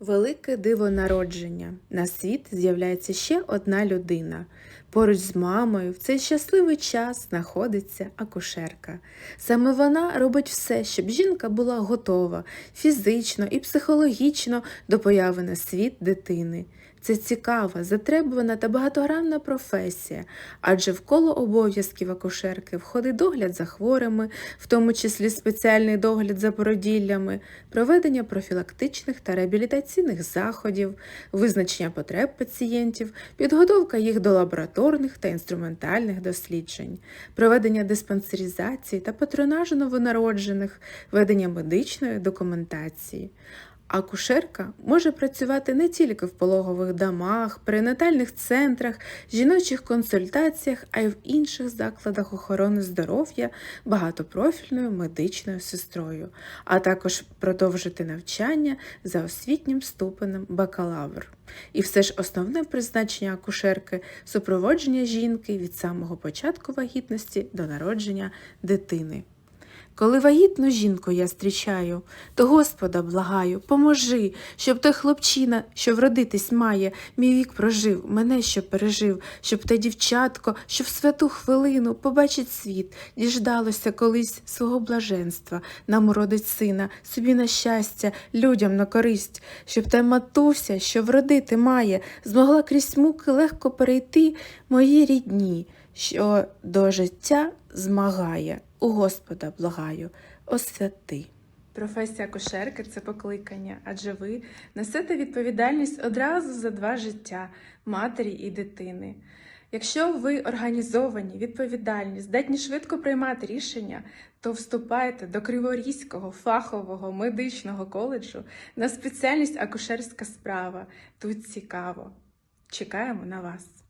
Велике диво народження. На світ з'являється ще одна людина. Поруч з мамою в цей щасливий час знаходиться акушерка. Саме вона робить все, щоб жінка була готова фізично і психологічно до появи на світ дитини. Це цікава, затребувана та багатогранна професія, адже в коло обов'язків акушерки входить догляд за хворими, в тому числі спеціальний догляд за породіллями, проведення профілактичних та реабілітаційних заходів, визначення потреб пацієнтів, підготовка їх до лабораторних та інструментальних досліджень, проведення диспансеризації та патронажу новонароджених, ведення медичної документації. Акушерка може працювати не тільки в пологових домах, перинатальних центрах, жіночих консультаціях, а й в інших закладах охорони здоров'я багатопрофільною медичною сестрою, а також продовжити навчання за освітнім ступенем бакалавр. І все ж основне призначення акушерки супроводження жінки від самого початку вагітності до народження дитини. Коли вагітну жінку я зустрічаю, то Господа благаю, поможи, щоб той хлопчина, що вродитись має, мій вік прожив, мене що пережив, щоб те дівчатко, що в святу хвилину побачить світ, діждалося колись свого блаженства, нам уродить сина, собі на щастя, людям на користь, щоб та матуся, що вродити має, змогла крізь муки легко перейти мої рідні, що до життя змагає. У Господа благаю, освяти. Професія акушерки це покликання, адже ви несете відповідальність одразу за два життя матері і дитини. Якщо ви організовані, відповідальні, здатні швидко приймати рішення, то вступайте до Криворізького фахового медичного коледжу на спеціальність акушерська справа. Тут цікаво. Чекаємо на вас.